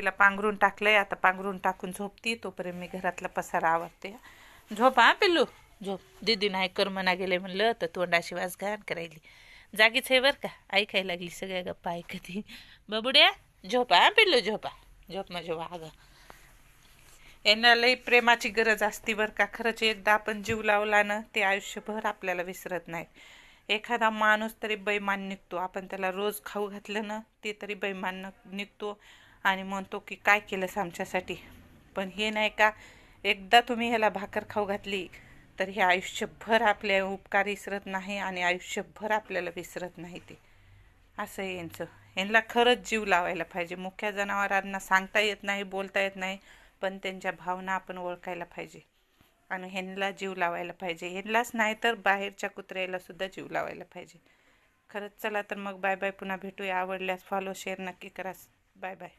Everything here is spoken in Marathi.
तिला पांघरून टाकलंय आता पांघरून टाकून झोपती तोपर्यंत मी घरातला पसारा आवडते झोप हा पिल्लू? झोप. दीदी नाही करमना गेले म्हणलं तर तोंडाशी वाज घाण करायली. जागीच आहे बरं का? ऐकायला लागली सगळ्या गप्पा ऐकती. बबुड्या झोपा हा पिल्लू झोपा. झोप माझ्या वाघ. यांना लई प्रेमाची गरज असती बरं का? खरंच एकदा आपण जीव लावला ना ते आयुष्यभर आपल्याला विसरत नाही एखादा माणूस तरी बैमान निघतो. आपण त्याला रोज खाऊ घातलं ना ते तरी बैमान निघतो. आणि म्हणतो की काय केलंस आमच्यासाठी? पण हे नाही का एकदा तुम्ही ह्याला भाकर खाऊ घातली तर हे आयुष्यभर आपले उपकार विसरत नाही आणि आयुष्यभर आपल्याला विसरत नाही ते. असं यांचं. यांना खरंच जीव लावायला पाहिजे. मुख्य जनावरांना सांगता येत नाही बोलता येत नाही पण त्यांच्या भावना आपण ओळखायला पाहिजे. आणि ह्यांना जीव लावायला पाहिजे. ह्यांनाच नाही तर बाहेरच्या कुत्र्याला सुद्धा जीव लावायला पाहिजे. खरंच चला तर मग बाय बाय. पुन्हा भेटूया. आवडल्यास फॉलो शेअर नक्की करा. Bye bye.